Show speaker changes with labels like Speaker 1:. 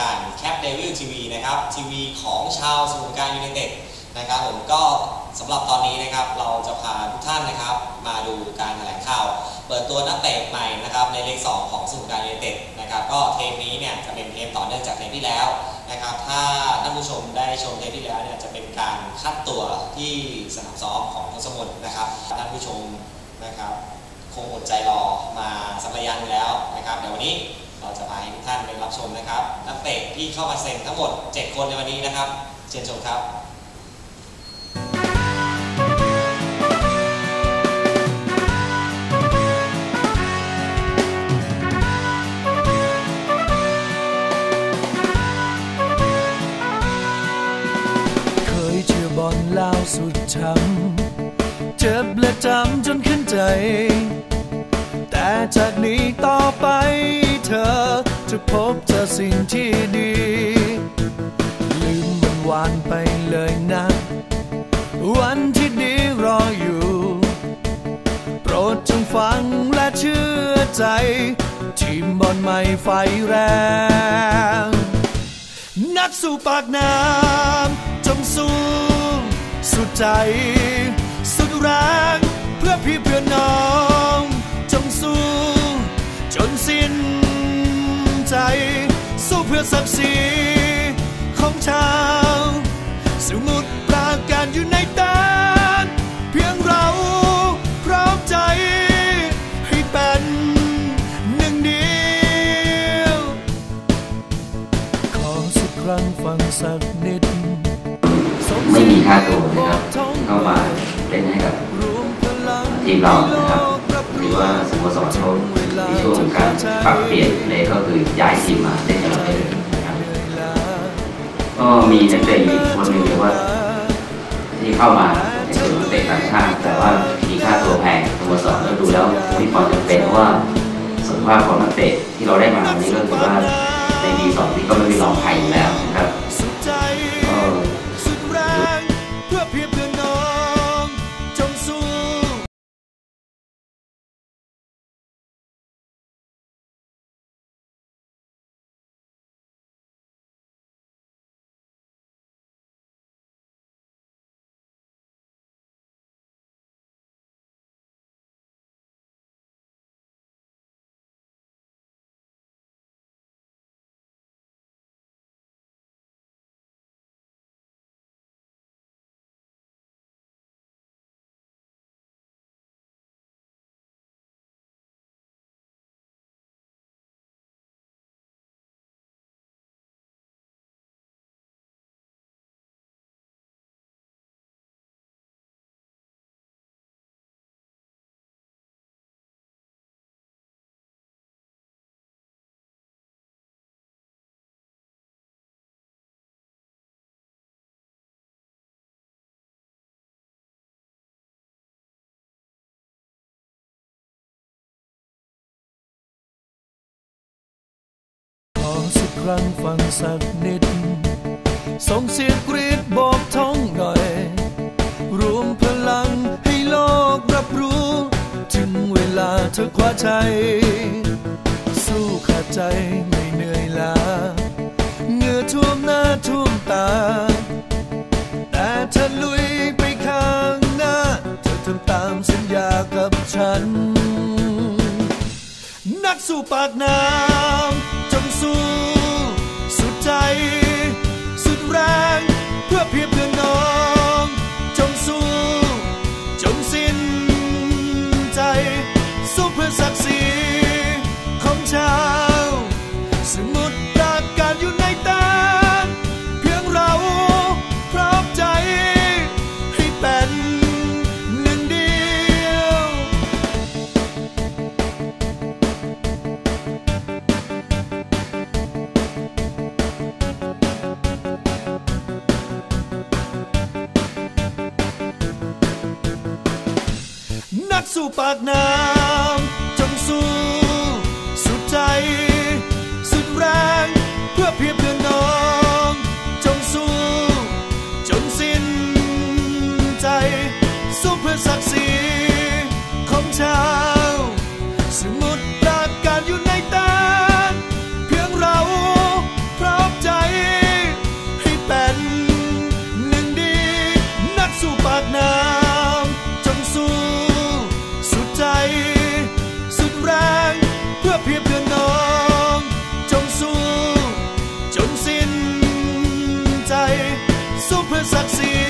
Speaker 1: ต่ายการ Cap Devil TV นะครับทีวีของชาวสมุทรการยูไนเต็ดนะครับผมก็สำหรับตอนนี้นะครับเราจะพาทุกท่านนะครับ มาดูการแถลงข่าว เปิดตัวนักเตะใหม่นะครับในเลข2ของสมุทรการยูไนเต็ดนะครับก็เทปนี้เนี่ยจะเป็นเทปต่อเนื่องจากเทปที่แล้วนะครับถ้าท่านผู้ชมได้ชมเทปที่แล้วเนี่ยจะเป็นการคัดตัวที่สนามซ้อมของทศมนนะครับท่านผู้ชมนะครับคงอดใจรอมาสักระยะนึงแล้วนะครับเดี๋ยววันนี้ เตะที่เข้ามาเซ็นทั้งหมด 7 คนในวันนี้นะครับ เชิญชมครับ
Speaker 2: เคยเชื่อบอลลาวสุดช้ำเจ็บและจำจนขึ้นใจ แต่จากนี้ต่อไปเธอ จะพบเจอสิ่งที่ดี ลืมวันวานไปเลยนะ วันที่ดีรออยู่ โปรดจงฟังและเชื่อใจ ทีมบอลใหม่ไฟแรง นักสู้ปากน้ำจงสู้สุดใจ ศักดิ์ศรีของชาวสมุทรปราการอยู่ในตานเพียงเราพร้อมใจให้เป็นหนึ่งเดียว ขอสักครั้งฟังสักนิด
Speaker 3: ไม่มีค่าตัวนะครับเข้ามาเล่นให้กับทีมเรานะครับหรือว่าสโมสรเขาในช่วงการปรับเปลี่ยนเลยก็คือย้ายทีมมาเล่นกับเราได้เลยนะครับ ก็มีนักเตะอีกคนหนึ่งเรียกว่า ที่เข้ามาในส่วนักเตะต่างชาติ แต่ว่ามีค่าตัวแพงสโมสรก็ดูแล้วมีความจำเป็นเพราะว่าสมภาพของนักเตะที่เราได้มาในเรื่องคือว่าในดีสองที่ก็ไม่มีรองใครอยู่แล้ว ครั้
Speaker 2: งฟังสักนิด ส่งเสียงกรีดบอกท้องหน่อย รวมพลังให้โลกรับรู้ ถึงเวลาเธอคว้าใจ สู้ขาดใจไม่เหนื่อยล้าเหงื่อท่วมหน้าท่วมตา แต่เธอลุยไปข้างหน้า เธอทำตามสัญญากับฉัน นักสู้ปากน้ำ ใจสู้ สู้ปากน้ำจงสู้สุดใจ สุดแรงเพื่อเพียบเพื่อน้อง จงสู้จนสิ้นใจ สู้เพื่อศักดิ์ศรีของชา mı saksıyı